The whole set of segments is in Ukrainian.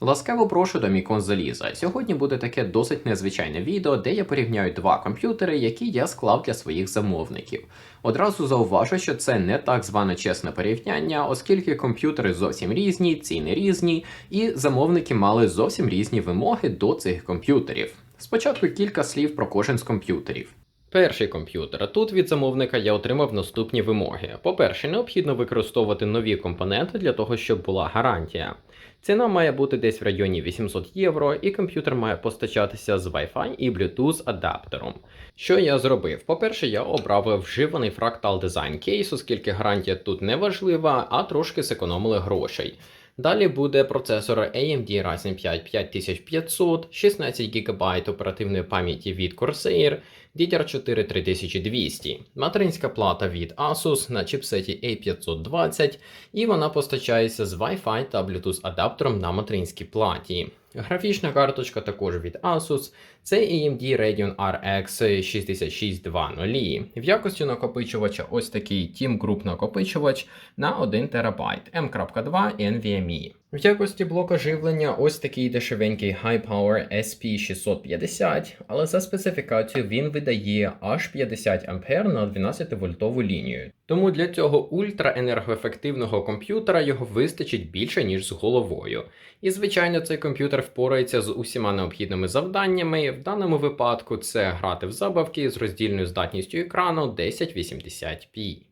Ласкаво прошу до Мікон Заліза. Сьогодні буде таке досить незвичайне відео, де я порівняю два комп'ютери, які я склав для своїх замовників. Одразу зауважу, що це не так зване чесне порівняння, оскільки комп'ютери зовсім різні, ціни різні, і замовники мали зовсім різні вимоги до цих комп'ютерів. Спочатку кілька слів про кожен з комп'ютерів. Перший комп'ютер. Тут від замовника я отримав наступні вимоги. По-перше, необхідно використовувати нові компоненти для того, щоб була гарантія. Ціна має бути десь в районі 800 євро, і комп'ютер має постачатися з Wi-Fi і Bluetooth адаптером. Що я зробив? По-перше, я обрав вживаний Fractal Design Case, оскільки гарантія тут не важлива, а трошки зекономили грошей. Далі буде процесор AMD Ryzen 5 5500, 16 ГБ оперативної пам'яті від Corsair, DDR4 3200, материнська плата від Asus на чіпсеті A520, і вона постачається з Wi-Fi та Bluetooth адаптером на материнській платі. Графічна карточка також від Asus. Це AMD Radeon RX 6620. В якості накопичувача ось такий Team Group накопичувач на 1 ТБ M.2 NVMe. В якості блока живлення ось такий дешевенький High Power SP650, але за специфікацією він видає аж 50 А на 12 вольтову лінію. Тому для цього ультраенергоефективного комп'ютера його вистачить більше, ніж з головою. І звичайно, цей комп'ютер впорається з усіма необхідними завданнями. В даному випадку це грати в забавки з роздільною здатністю екрану 1080p.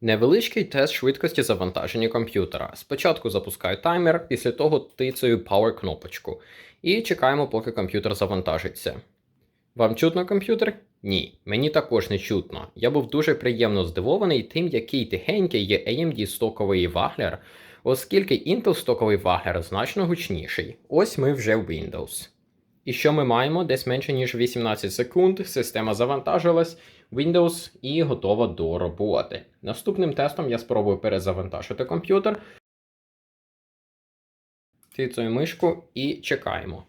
Невеличкий тест швидкості завантаження комп'ютера. Спочатку запускаю таймер, після того тицею Power кнопочку. І чекаємо, поки комп'ютер завантажиться. Вам чутно комп'ютер? Ні, мені також не чутно. Я був дуже приємно здивований тим, який тихенький є AMD стоковий ваглер, оскільки Intel стоковий ваглер значно гучніший. Ось ми вже в Windows. І що ми маємо? Десь менше ніж 18 секунд. Система завантажилась, Windows і готова до роботи. Наступним тестом я спробую перезавантажити комп'ютер. Тицюю мишку і чекаємо.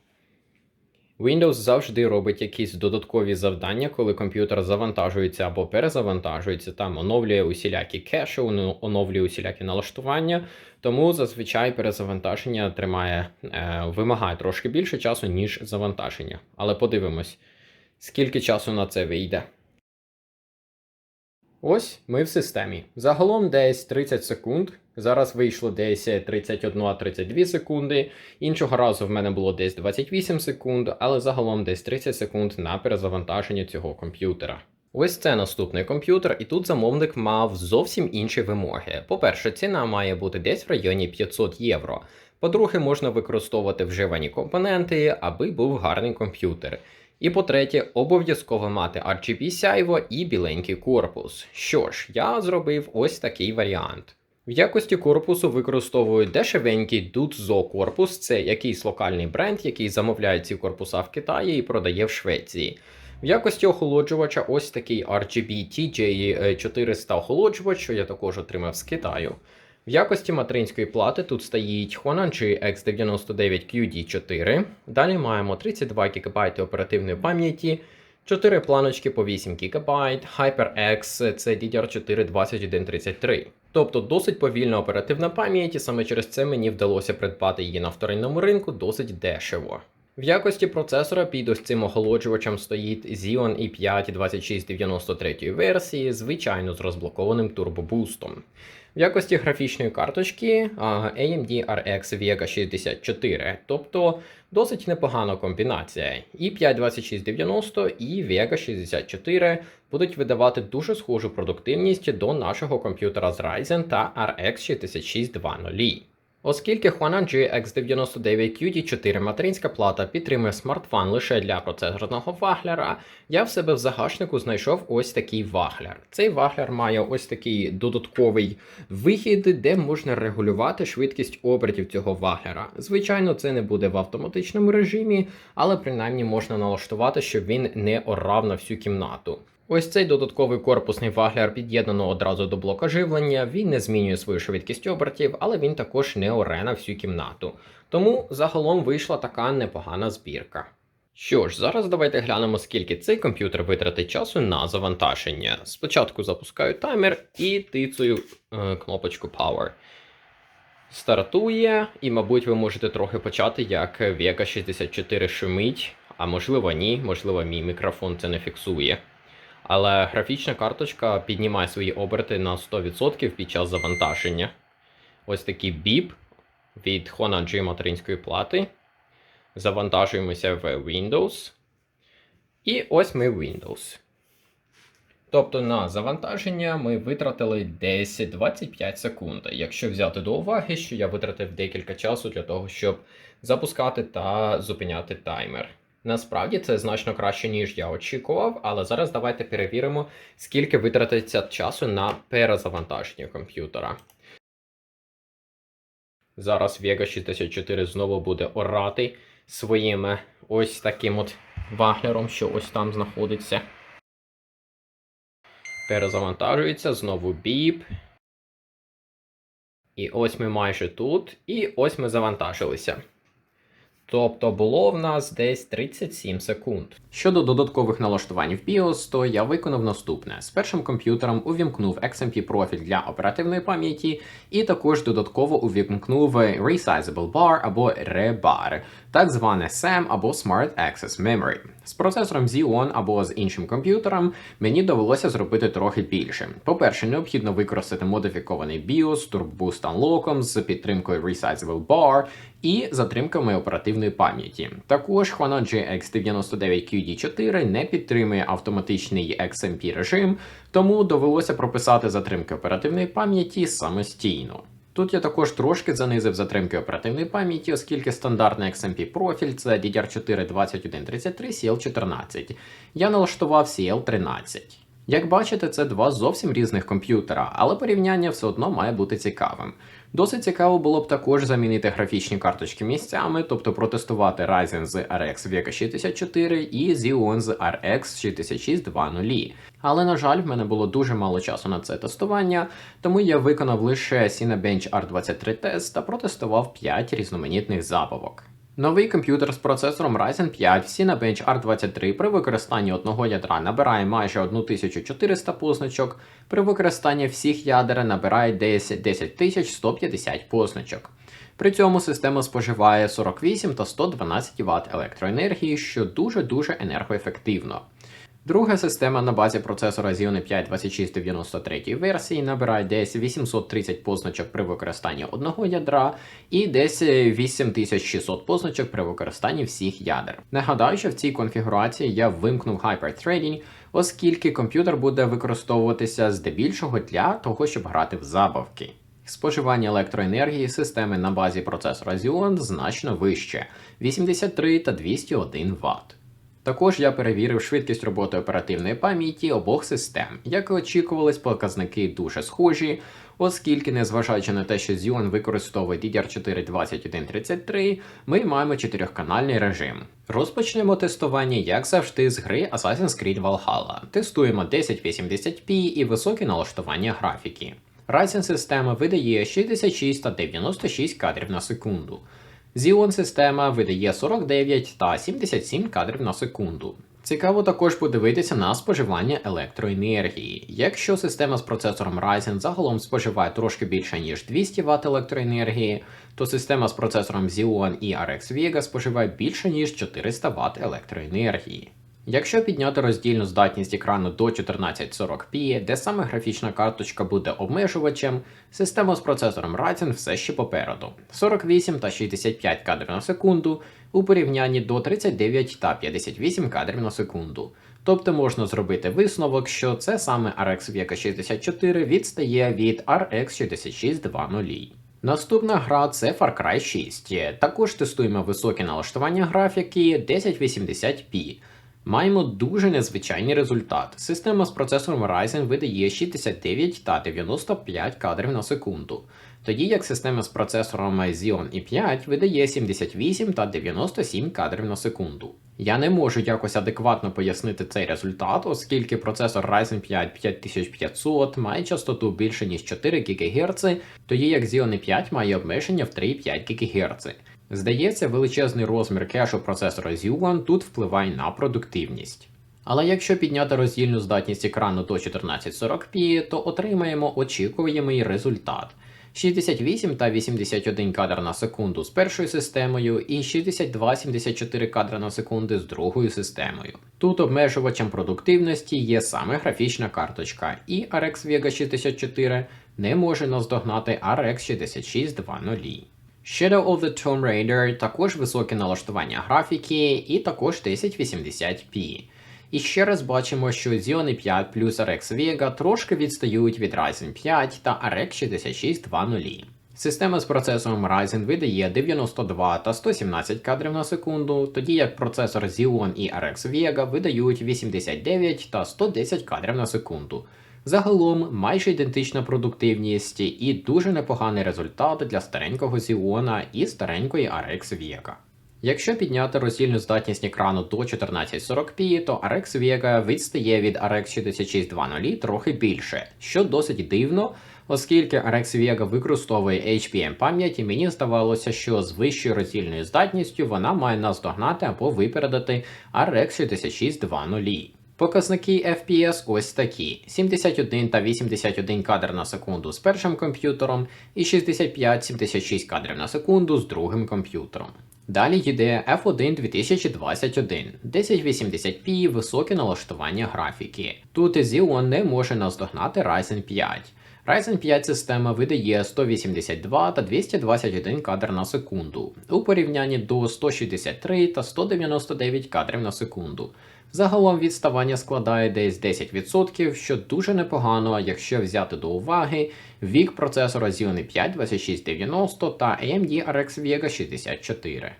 Windows завжди робить якісь додаткові завдання, коли комп'ютер завантажується або перезавантажується, там оновлює усілякі кеші, оновлює усілякі налаштування. Тому зазвичай перезавантаження тримає, е, вимагає трошки більше часу, ніж завантаження. Але подивимось, скільки часу на це вийде. Ось ми в системі. Загалом десь 30 секунд. Зараз вийшло десь 31-32 секунди. Іншого разу в мене було десь 28 секунд, але загалом десь 30 секунд на перезавантаження цього комп'ютера. Ось це наступний комп'ютер, і тут замовник мав зовсім інші вимоги. По-перше, ціна має бути десь в районі 500 євро. По-друге, можна використовувати вживані компоненти, аби був гарний комп'ютер. І по-третє, обов'язково мати RGB сяйво і біленький корпус. Що ж, я зробив ось такий варіант. В якості корпусу використовую дешевенький Dutzo корпус, це якийсь локальний бренд, який замовляє ці корпуса в Китаї і продає в Швеції. В якості охолоджувача ось такий RGB TJ400 охолоджувач, що я також отримав з Китаю. В якості материнської плати тут стоїть Honanji X99QD4. Далі маємо 32 ГБ оперативної пам'яті, 4 планочки по 8 ГБ, HyperX це DDR4 2133. Тобто досить повільна оперативна пам'ять, і саме через це мені вдалося придбати її на вторинному ринку досить дешево. В якості процесора під ось цим охолоджувачем стоїть Xeon i5 2693 версії, звичайно з розблокованим турбобустом. В якості графічної карточки AMD RX Vega 64, тобто досить непогана комбінація. І 52690 і Vega 64 будуть видавати дуже схожу продуктивність до нашого комп'ютера з Ryzen та RX 6620. Оскільки Huanan GX99QD4 материнська плата підтримує смартфан лише для процесорного ваглера, я в себе в загашнику знайшов ось такий вагляр. Цей вагляр має ось такий додатковий вихід, де можна регулювати швидкість обертів цього вагляра. Звичайно, це не буде в автоматичному режимі, але принаймні можна налаштувати, щоб він не орав на всю кімнату. Ось цей додатковий корпусний вагляр під'єднано одразу до блока живлення. Він не змінює свою швидкість обертів, але він також не оре на всю кімнату. Тому загалом вийшла така непогана збірка. Що ж, зараз давайте глянемо, скільки цей комп'ютер витратить часу на завантаження. Спочатку запускаю таймер і тицею е, кнопочку Power. Стартує, і, мабуть, ви можете трохи почати, як Vega 64 шумить, а можливо ні, можливо, мій мікрофон це не фіксує. Але графічна карточка піднімає свої оберти на 100% під час завантаження. Ось такий біп від Hona G материнської плати. Завантажуємося в Windows. І ось ми в Windows. Тобто на завантаження ми витратили десь 25 секунд. Якщо взяти до уваги, що я витратив декілька часу для того, щоб запускати та зупиняти таймер. Насправді це значно краще, ніж я очікував, але зараз давайте перевіримо, скільки витратиться часу на перезавантаження комп'ютера. Зараз Vega 64 знову буде орати своїм ось таким от вагнером, що ось там знаходиться. Перезавантажується, знову біп. І ось ми майже тут. І ось ми завантажилися. Тобто було в нас десь 37 секунд. Щодо додаткових налаштувань в BIOS, то я виконав наступне: з першим комп'ютером увімкнув XMP профіль для оперативної пам'яті, і також додатково увімкнув Resizable Bar або ReBar, так зване SAM або Smart Access Memory. З процесором Xeon або з іншим комп'ютером мені довелося зробити трохи більше. По-перше, необхідно використати модифікований BIOS Turbo Boost Unlock з підтримкою Resizable Bar і затримками оперативної пам'яті. Також Hona GX99QD4 не підтримує автоматичний XMP режим, тому довелося прописати затримки оперативної пам'яті самостійно. Тут я також трошки занизив затримки оперативної пам'яті, оскільки стандартний XMP профіль це DDR4 2133 CL14. Я налаштував CL13. Як бачите, це два зовсім різних комп'ютера, але порівняння все одно має бути цікавим. Досить цікаво було б також замінити графічні карточки місцями, тобто протестувати Ryzen з RX Vega 64 і Xeon з RX 6620. Але, на жаль, в мене було дуже мало часу на це тестування, тому я виконав лише Cinebench R23 тест та протестував 5 різноманітних забавок. Новий комп'ютер з процесором Ryzen 5 Cinebench R23 при використанні одного ядра набирає майже 1400 позначок, при використанні всіх ядер набирає десь 10150 позначок. При цьому система споживає 48 та 112 Вт електроенергії, що дуже-дуже енергоефективно. Друга система на базі процесора Xeon 5 2693 версії набирає десь 830 позначок при використанні одного ядра і десь 8600 позначок при використанні всіх ядер. Нагадаю, що в цій конфігурації я вимкнув Hyperthreading, оскільки комп'ютер буде використовуватися здебільшого для того, щоб грати в забавки. Споживання електроенергії системи на базі процесора Xeon значно вище 83 та 201 Вт. Також я перевірив швидкість роботи оперативної пам'яті обох систем. Як і очікувалось, показники дуже схожі, оскільки, незважаючи на те, що Xeon використовує DDR4 2133, ми маємо чотирьохканальний режим. Розпочнемо тестування, як завжди, з гри Assassin's Creed Valhalla. Тестуємо 1080p і високі налаштування графіки. Ryzen система видає 66 та 96 кадрів на секунду. Xeon система видає 49 та 77 кадрів на секунду. Цікаво також подивитися на споживання електроенергії. Якщо система з процесором Ryzen загалом споживає трошки більше ніж 200 Вт електроенергії, то система з процесором Xeon і RX Vega споживає більше ніж 400 Вт електроенергії. Якщо підняти роздільну здатність екрану до 1440p, де саме графічна карточка буде обмежувачем, система з процесором Ryzen все ще попереду 48 та 65 кадрів на секунду у порівнянні до 39 та 58 кадрів на секунду. Тобто можна зробити висновок, що це саме RX Vega 64 відстає від RX 6620. Наступна гра це Far Cry 6. Також тестуємо високі налаштування графіки 1080p. Маємо дуже незвичайний результат. Система з процесором Ryzen видає 69 та 95 кадрів на секунду, тоді як система з процесором Xeon i 5 видає 78 та 97 кадрів на секунду. Я не можу якось адекватно пояснити цей результат, оскільки процесор Ryzen 5 5500 має частоту більше ніж 4 ГГц, тоді як Xeon i 5 має обмеження в 3,5 ГГц. Здається, величезний розмір кешу процесора Xeon тут впливає на продуктивність. Але якщо підняти роздільну здатність екрану до 1440p, то отримаємо очікуємий результат 68 та 81 кадр на секунду з першою системою і 62-74 кадри на секунду з другою системою. Тут обмежувачем продуктивності є саме графічна карточка, і RX Vega 64 не може наздогнати RX 6620. Shadow of the Tomb Raider також високе налаштування графіки і також 1080p. І ще раз бачимо, що Xeon 5 плюс RX Vega трошки відстають від Ryzen 5 та RX 6620. Система з процесором Ryzen видає 92 та 117 кадрів на секунду, тоді як процесор Xeon і RX Vega видають 89 та 110 кадрів на секунду. Загалом майже ідентична продуктивність і дуже непоганий результат для старенького Xeon і старенької RX Vega. Якщо підняти роздільну здатність екрану до 1440p, то RX Vega відстає від RX 6620 трохи більше, що досить дивно, оскільки RX Vega використовує HBM пам'ять, мені здавалося, що з вищою роздільною здатністю вона має наздогнати або випередити RX 6620. Показники FPS ось такі: 71 та 81 кадр на секунду з першим комп'ютером і 65-76 кадрів на секунду з другим комп'ютером. Далі йде F1 2021, 1080p високе налаштування графіки. Тут Xeon не може наздогнати Ryzen 5. Ryzen 5 система видає 182 та 221 кадр на секунду у порівнянні до 163 та 199 кадрів на секунду. Загалом відставання складає десь 10%, що дуже непогано, якщо взяти до уваги вік процесора Xeon 5 2690 та AMD RX Vega 64.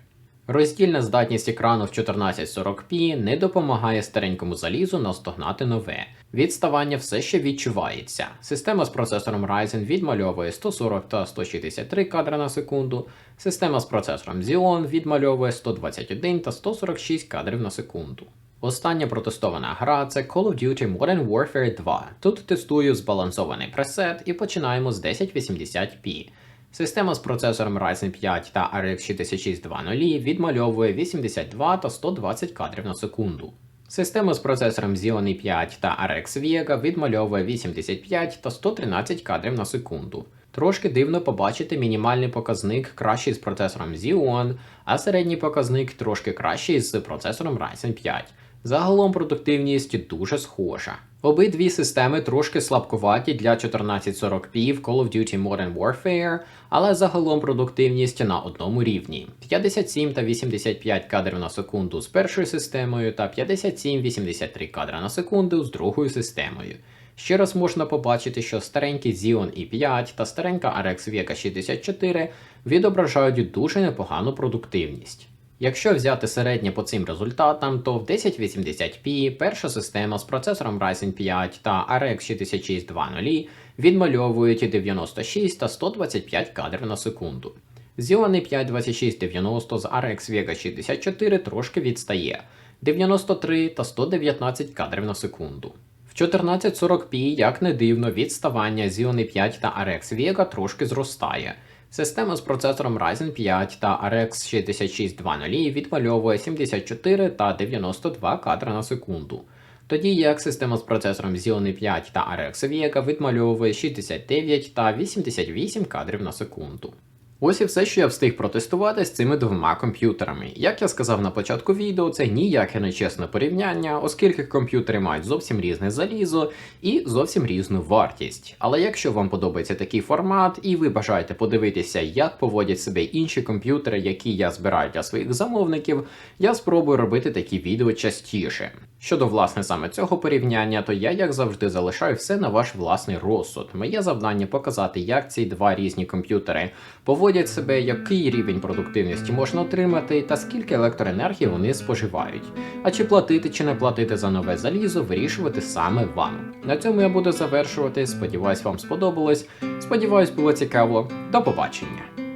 Роздільна здатність екрану в 1440p не допомагає старенькому залізу наздогнати нове. Відставання все ще відчувається. Система з процесором Ryzen відмальовує 140 та 163 кадри на секунду. Система з процесором Xeon відмальовує 121 та 146 кадрів на секунду. Остання протестована гра це Call of Duty Modern Warfare 2. Тут тестую збалансований пресет і починаємо з 1080p. Система з процесором Ryzen 5 та RX 6620 відмальовує 82 та 120 кадрів на секунду. Система з процесором Xeon 5 та RX Vega відмальовує 85 та 113 кадрів на секунду. Трошки дивно побачити мінімальний показник кращий з процесором Xeon, а середній показник трошки кращий з процесором Ryzen 5. Загалом продуктивність дуже схожа. Обидві системи трошки слабкуваті для 1440p в Call of Duty Modern Warfare, але загалом продуктивність на одному рівні: 57 та 85 кадрів на секунду з першою системою та 57-83 кадри на секунду з другою системою. Ще раз можна побачити, що старенький Xeon i5 та старенька RX Vega 64 відображають дуже непогану продуктивність. Якщо взяти середнє по цим результатам, то в 1080p перша система з процесором Ryzen 5 та RX 6620 відмальовують 96 та 125 кадрів на секунду. Xeon 5 2690 з RX Vega 64 трошки відстає 93 та 119 кадрів на секунду. В 1440p, як не дивно, відставання Xeon 5 та RX Vega трошки зростає. Система з процесором Ryzen 5 та RX 6620 відмальовує 74 та 92 кадри на секунду. Тоді як система з процесором Xeon 5 та RX Vega відмальовує 69 та 88 кадрів на секунду. Ось і все, що я встиг протестувати з цими двома комп'ютерами. Як я сказав на початку відео, це ніяке нечесне порівняння, оскільки комп'ютери мають зовсім різне залізо і зовсім різну вартість. Але якщо вам подобається такий формат, і ви бажаєте подивитися, як поводять себе інші комп'ютери, які я збираю для своїх замовників, я спробую робити такі відео частіше. Щодо власне саме цього порівняння, то я, як завжди, залишаю все на ваш власний розсуд. Моє завдання показати, як ці два різні комп'ютери поводять себе, який рівень продуктивності можна отримати, та скільки електроенергії вони споживають. А чи платити чи не платити за нове залізо, вирішувати саме вам. На цьому я буду завершувати. Сподіваюсь, вам сподобалось. Сподіваюсь, було цікаво. До побачення.